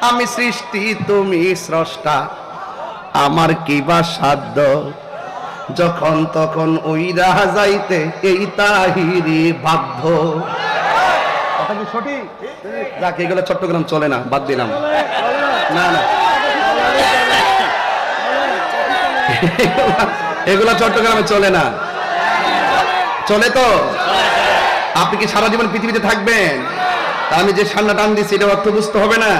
আমি সৃষ্টি, তুমি স্রষ্টা। আমার কি বা সাধ্য? যখন তখন উইরা যাইতে, এই তাহিরি বাধ্য যাক, এগুলো চট্টগ্রাম চলে না, বাদ দিলাম। না না। এগুলো চট্টগ্রামে চলে না। চলে তো? আপনি কি সারা জীবন পৃথিবীতে থাকবেন? আমি যে সান্না টান দিচ্ছি এটা অর্থ বুঝতে হবে না।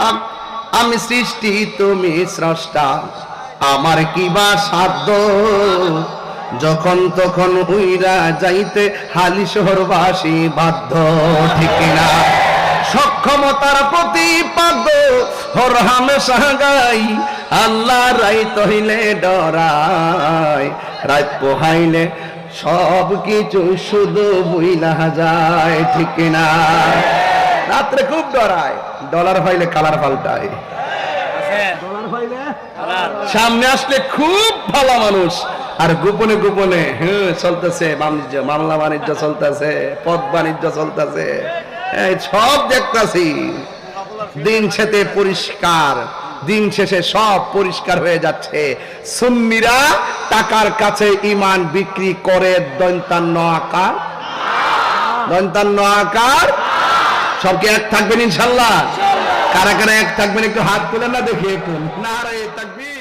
আম- সৃষ্টি, তুমি স্রষ্টা। আমার কি বা সাধ্য? যখন তখন উইরা যাইতে হালি শহরবাসী বাধ্য। ঠিক না সক্ষমতার প্রতিপাদ্য হর হামেশা গাই। আল্লাহ রাই তহিলে ডরাই। রাত পোহাইলে সব কিছু শুধু বুইলা যায়। ঠিক না রাত্রে খুব ডরায়। ডলার হইলে কালার পাল্টায়। সামনে আসলে খুব ভালো মানুষ। আর গোপনে গোপনে হ্যাঁ চলতেছে বাণিজ্য মামলা বাণিজ্য চলতেছে পথ বাণিজ্য চলতেছে। সব দেখতাছি। দিন শেষে পরিষ্কার দিন শেষে সব পরিষ্কার হয়ে যাচ্ছে। সুন্নিরা টাকার কাছে ইমান বিক্রি করে দন্তান্ন আকার। দন্তান্ন আকার। সবকে এক থাকবেন ইনশাল্লাহ? কারা কারা এক থাকবেন একটু হাত তুলেন না দেখি একটু না রে থাকবি